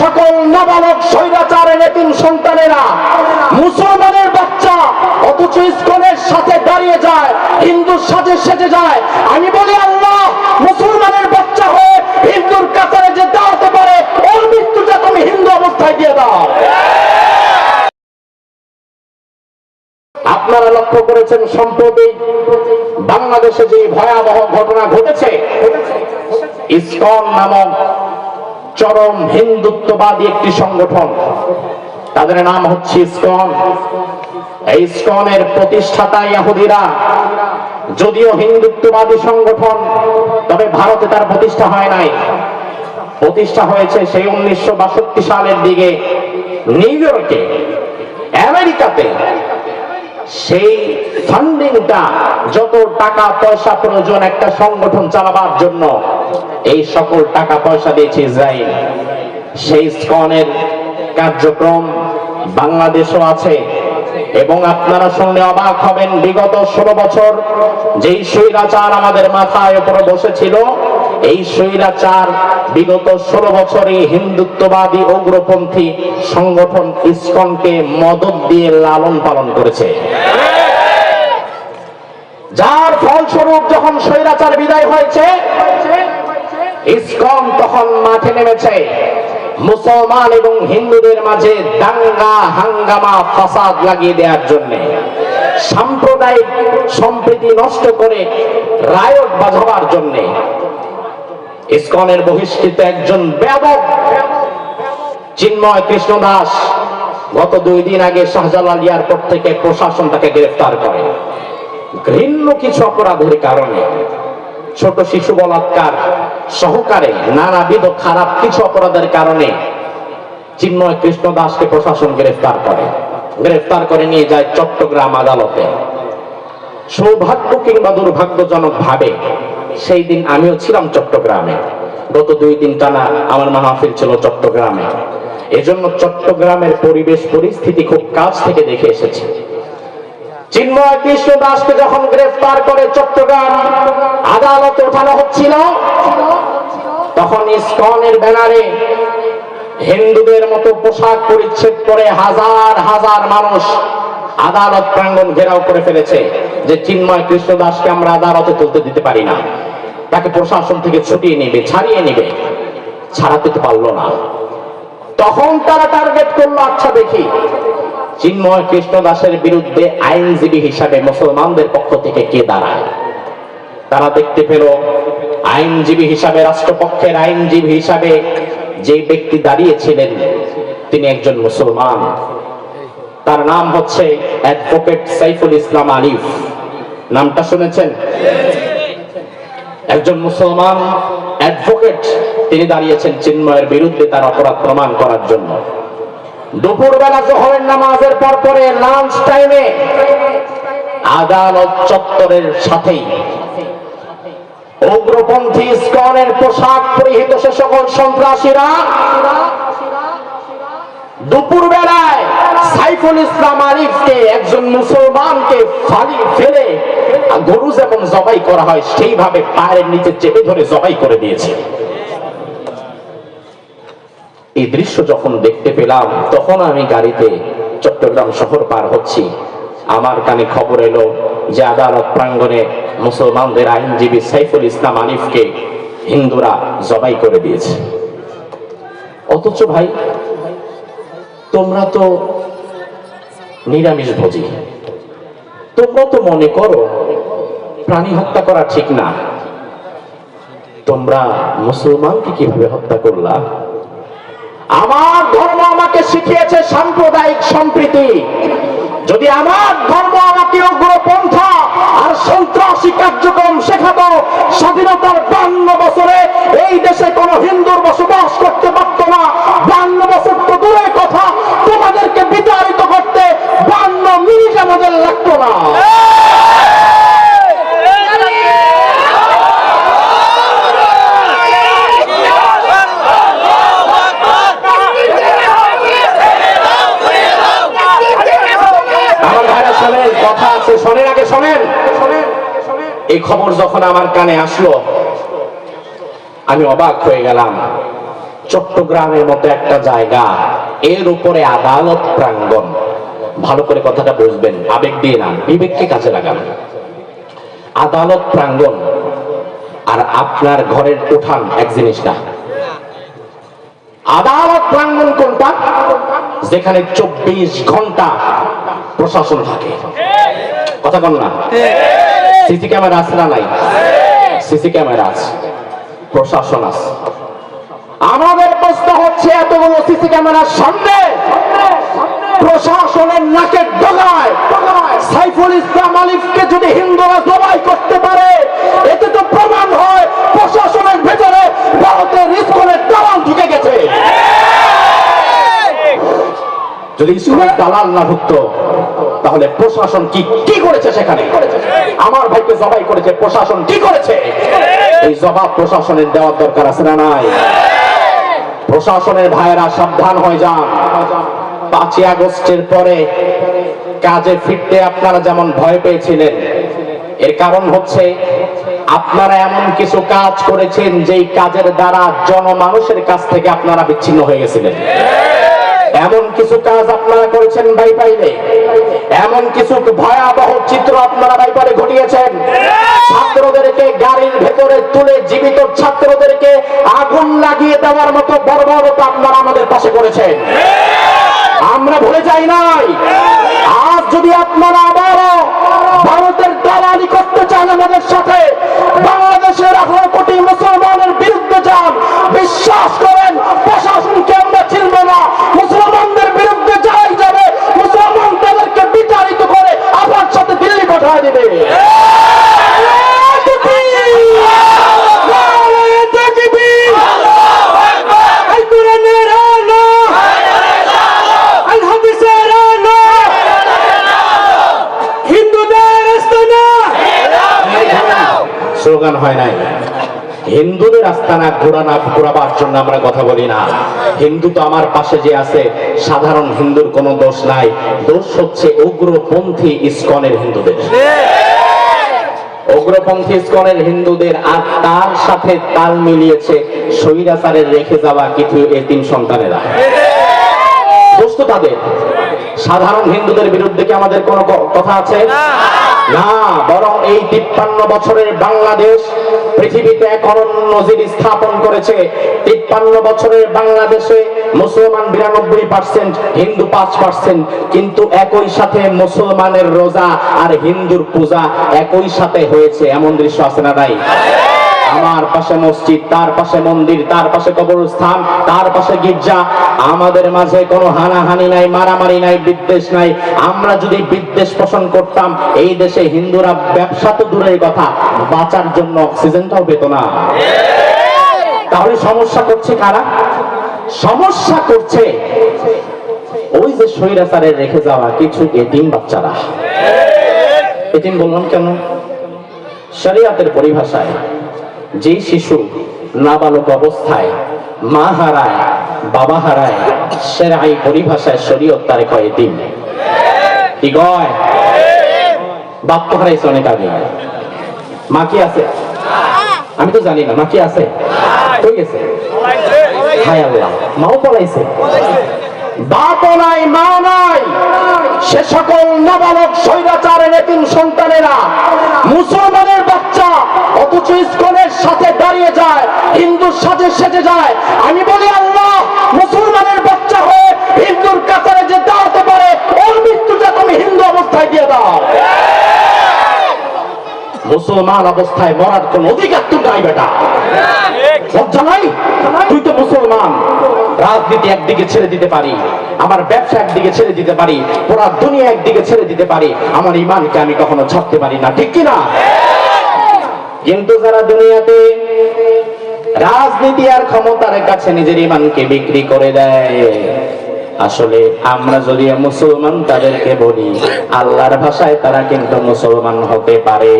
সকল নাবালক স্বৈরাচারের এতিম সন্তানেরা, মুসলমানের বাচ্চা, অথচ ইস্কনের সাথে দাঁড়িয়ে যায়, হিন্দু সাজে সেজে যায়। আমি বলি, আল্লাহ, মুসলমানের বাচ্চা হয়ে হিন্দুর কাতারে যে দাঁড়াতে পারে, ওর মৃত্যুটা তুমি হিন্দু অবস্থায় দিয়ে দাও। আপনারা লক্ষ্য করেছেন, সম্প্রতি বাংলাদেশে যে ভয়াবহ ঘটনা ঘটেছে, ইসকন নামক চরম হিন্দুত্ববাদী একটি সংগঠন। তাদের নাম হচ্ছে ইসকন। এই ইসকনের প্রতিষ্ঠাতা ইয়াহুদিরা। যদিও হিন্দুত্ববাদী সংগঠন, তবে ভারতে তার প্রতিষ্ঠা হয় নাই। প্রতিষ্ঠা হয়েছে সেই উনিশশো বাষট্টি সালের দিকে নিউ ইয়র্কে, আমেরিকাতে। সেই ফান্ডিংটা যত টাকা পয়সা প্রয়োজন একটা সংগঠন চালাবার জন্য এই সকল টাকা পয়সা দিয়েছে ইসরায়েল সেই স্কনের কার্যক্রম বাংলাদেশও আছে এবং আপনারা শুনলে অবাক হবেন, বিগত ষোলো বছর যেই স্বৈরাচার আমাদের মাথায় উপরে বসেছিল, এই স্বৈরাচার বিগত ষোলো বছরে হিন্দুত্ববাদী উগ্রপন্থী সংগঠন ইসকনকে মদত দিয়ে লালন পালন করেছে। যার ফলস্বরূপ যখন স্বৈরাচার বিদায় হয়েছে ইসকন তখন মাঠে নেমেছে। মুসলমান এবং হিন্দুদের মাঝে দাঙ্গা, হাঙ্গামা, ফাসাদ লাগিয়ে দেওয়ার জন্য। সাম্প্রদায়িক সম্প্রীতি নষ্ট করে রায়ত বাজাবার জন্য। ইসকনের বহিষ্কৃত একজন ব্যাপক চিন্ময় কৃষ্ণ দাস গত দুই দিন আগে শাহজালাল এয়ারপোর্ট থেকে প্রশাসন তাকে গ্রেফতার করে। ঘৃণ্য কিছু অপরাধের কারণে ছোট শিশু বলাৎকার সহকারে নানাবিধ খারাপ কিছু অপরাধের কারণে চিন্ময় কৃষ্ণ দাসকে প্রশাসন গ্রেফতার করে। গ্রেফতার করে নিয়ে যায় চট্টগ্রাম আদালতে। সৌভাগ্য কিংবা দুর্ভাগ্যজনক ভাবে সেই দিন আমিও ছিলাম চট্টগ্রামে। গত দুই দিন টানা আমার মাহফিল ছিল চট্টগ্রামে। এজন্য চট্টগ্রামের পরিবেশ পরিস্থিতি খুব কাছ থেকে দেখে এসেছি। চিন্ময় কৃষ্ণ দাসকে যখন গ্রেফতার করে চট্টগ্রাম আদালতে ওঠানো হচ্ছিল, তখন ইসকনের ব্যানারে হিন্দুদের মতো পোশাক পরিচ্ছেদ করে হাজার হাজার মানুষ আদালত প্রাঙ্গণ ঘেরাও করে ফেলেছে যে চিন্ময় কৃষ্ণ দাসকে আমরা আদালতে তুলতে দিতে পারি না। তাকে প্রশাসন থেকে ছুটিয়ে নেবে, ছাড়িয়ে নেবে, ছাড়াতে তো পারল না। তখন তারা টার্গেট করল আচ্ছা দেখি চিন্ময় কৃষ্ণ দাসের বিরুদ্ধে আইনজীবী হিসাবে মুসলমানদের পক্ষ থেকে কে দাঁড়ায়? তারা দেখতে পেল আইনজীবী হিসাবে, রাষ্ট্রপক্ষের আইনজীবী হিসাবে যে ব্যক্তি দাঁড়িয়েছিলেন, তিনি একজন মুসলমান। তার নাম হচ্ছে অ্যাডভোকেট সাইফুল ইসলাম আলিফ। নামটা শুনেছেন? একজন মুসলমান অ্যাডভোকেট, তিনি দাঁড়িয়েছেন চিন্ময়ের বিরুদ্ধে তার অপরাধ প্রমাণ করার জন্য। দুপুরবেলা জোহরের নামাজের পর পরে লাঞ্চ টাইমে আদালত চত্বরের সাথেই উগ্রপন্থী ইস্কনের পোশাক পরিহিত সে সকল সন্ত্রাসীরা দুপুর বেলায় সাইফুল ইসলাম আরিফকে একজন মুসলমানকে ফালি ফেলে গরু যেমন জবাই করা হয়, সেইভাবে পায়ের নিচে চেপে ধরে জবাই করে দিয়েছে। এই দৃশ্য যখন দেখতে পেলাম, তখন আমি গাড়িতে চট্টগ্রাম শহর পার হচ্ছি। আমার কানে খবর এলো যে আদালত প্রাঙ্গণে মুসলমানদের আইনজীবী সাইফুল ইসলাম আলিফকে হিন্দুরা জবাই করে দিয়েছে। অথচ ভাই, তোমরা তো নিরামিষ ভোজি। তোমরা তো মনে করো প্রাণী হত্যা করা ঠিক না। তোমরা মুসলমানকে কীভাবে হত্যা করলা? আমার ধর্ম আমাকে শিখিয়েছে সাম্প্রদায়িক সম্প্রীতি। যদি আমার ধর্ম আমাকে উগ্রপন্থা আর সন্ত্রাসী কার্যক্রম শেখাতো, স্বাধীনতার বান্ন বছরে এই দেশে কোনো হিন্দুর বসবাস করতে পারত না বান্ন বছর তো দূরের কথা তোমাদেরকে বিতাড়িত করতে বান্ন মিনিট আমাদের লাগতো না আমার ভাইরা শোনেন কথা আছে এই খবর যখন আমার কানে আসলো, আমি অবাক হয়ে গেলাম। চট্টগ্রামের মতো একটা জায়গা, এর উপরে আদালত প্রাঙ্গণ। ভালো করে কথাটা বুঝবেন, আবেগ দিয়ে না, বিবেককে কাজে লাগান আদালত প্রাঙ্গণ, আর আপনার ঘরের উঠান এক জিনিস না। আদালত প্রাঙ্গণ কোনটা? যেখানে চব্বিশ ঘণ্টা প্রশাসন থাকে। কথা বল না। সিসি ক্যামেরা আছে না নাই? সিসি ক্যামেরা আছে। প্রশাসন আছে। আমাদের প্রশ্ন হচ্ছে, এতগুলো সিসি ক্যামেরার সামনে প্রশাসনের নাকের ডগায় সাইফুল ইসলাম আলিফকে যদি হিন্দুরা জবাই করতে পারে, এতে তো প্রমাণ হয় প্রশাসনের ভেতরে ভারতের স্কুলের দালাল ঢুকে গেছে যদি স্কুলের দালাল না ঢুকতো, তাহলে প্রশাসন কি কি করেছে সেখানে? আমার ভাইকে জবাই করেছে, প্রশাসন কি করেছে? এই জবাব প্রশাসনের দেওয়ার দরকার আছে না নাই? প্রশাসনের ভাইয়েরা সাবধান হয়ে যান। পাঁচই আগস্টের পরে কাজে ফিরতে আপনারা যেমন ভয় পেয়েছিলেন, এর কারণ হচ্ছে আপনারা এমন কিছু কাজ করেছেন যেই কাজের দ্বারা জনমানুষের কাছ থেকে আপনারা বিচ্ছিন্ন হয়ে গেছিলেন। এমন কিছু কাজ আপনারা করেছেন বাইপাইলে এমন কিছু ভয়াবহ চিত্র আপনারা বাইপালে ঘটিয়েছেন। ছাত্রদেরকে গাড়ির ভেতরে তুলে জীবিত ছাত্রদেরকে আগুন লাগিয়ে দেওয়ার মতো বর্বরতা আপনারা আমাদের পাশে করেছেন। আমরা ভুলে যাই নাই। আজ যদি আপনারা আবারও ভারতের দালালি করতে চান আমাদের সাথে বাংলাদেশের আঠারো কোটি মুসলমানের বিরুদ্ধে যান বিশ্বাস করেন প্রশাসনকে আমরা চিনব না মুসলমানদের বিরুদ্ধে যাই যাবে মুসলমান তাদেরকে বিচারিত করে আপনার সাথে দিল্লি পাঠায় দেবে এই কোরআনের আলো আল হাদিসের আলো হিন্দুদের আস্তানা স্লোগান হয় নাই হিন্দুদের আস্তানা ঘোরানা ঘোরাবার জন্য আমরা কথা বলি না। হিন্দু তো আমার পাশে যে আছে সাধারণ হিন্দুর কোনো দোষ নাই। দোষ হচ্ছে উগ্রপন্থী ইস্কনের হিন্দুদের। উগ্রপন্থী ইস্কনের হিন্দুদের আর তার সাথে তাল মিলিয়েছে স্বৈরাচারের রেখে যাওয়া কিছু এতিম সন্তানেরা। দোষ তো তাদের। সাধারণ হিন্দুদের বিরুদ্ধে কি আমাদের কোনো কথা আছে? না বরং এই তিপ্পান্ন বছরের বাংলাদেশ পৃথিবীতে এক অনন্য নজির স্থাপন করেছে। তিপ্পান্ন বছরের বাংলাদেশে মুসলমান বিরানব্বই পার্সেন্ট, হিন্দু পাঁচ পার্সেন্ট, কিন্তু একই সাথে মুসলমানের রোজা আর হিন্দুর পূজা একই সাথে হয়েছে। এমন দৃশ্য আছে না নাই আমার পাশে মসজিদ, তার পাশে মন্দির, তার পাশে কবরস্থান, তার পাশে গির্জা। আমাদের মাঝে কোনো হানাহানি নাই, মারামারি নাই, বিদ্বেষ নাই। আমরা যদি বিদ্বেষ পোষণ করতাম, এই দেশে হিন্দুরা ব্যবসা তো দূরের কথা, বাঁচার জন্য অক্সিজেনটাও পেত না। তাহলে সমস্যা করছে কারা? সমস্যা করছে ওই যে স্বৈরাচারের রেখে যাওয়া কিছু এটিম বাচ্চারা। এটিম বললাম কেন? শরিয়াতের পরিভাষায় যে শিশু নাবালক অবস্থায় মা হারায়, বাবা হারায়, সেরাই পরিভাষায় শরীয়ত তারে কয় এতিম কি কয়? বাপ তো হারাইছে অনেক আগে। মা কি আছে? আমি তো জানি না, মা কি আছে? কই গেছে? হায় আল্লাহ, মাও পলাইছে। বাপও নাই, মা নাই। সে সকল নাবালক, স্বৈরাচারের এতিম সন্তানেরা মুসলমানের বাচ্চা অথচ ইস্কনের সাথে দাঁড়িয়ে যায়, হিন্দুর সাথে সেজে যায়। আমি বলি, আল্লাহ, মুসলমানের বাচ্চা হয়ে হিন্দুর কাতারে যে দাঁড়াতে পারে, ওর মৃত্যুটা তুমি হিন্দু অবস্থায় দিয়ে দাও। মুসলমান অবস্থায় মরার কোন অধিকার তো নাই বেটা। লজ্জা নাই? তুই তো মুসলমান। রাজনীতি একদিকে ছেড়ে দিতে পারি, আমার ব্যবসা একদিকে ছেড়ে দিতে পারি পুরা দুনিয়া একদিকে ছেড়ে দিতে পারি, আমার ইমানকে আমি কখনো ছাড়তে পারি না, ঠিক কি না কিন্তু যারা দুনিয়াতে রাজনীতি আর ক্ষমতার কাছে নিজের ইমানকে বিক্রি করে দেয়। আসলে আমরা যদি মুসলমান, তাদেরকে বলি, আল্লাহর ভাষায় তারা কিন্তু মুসলমান হতে পারে।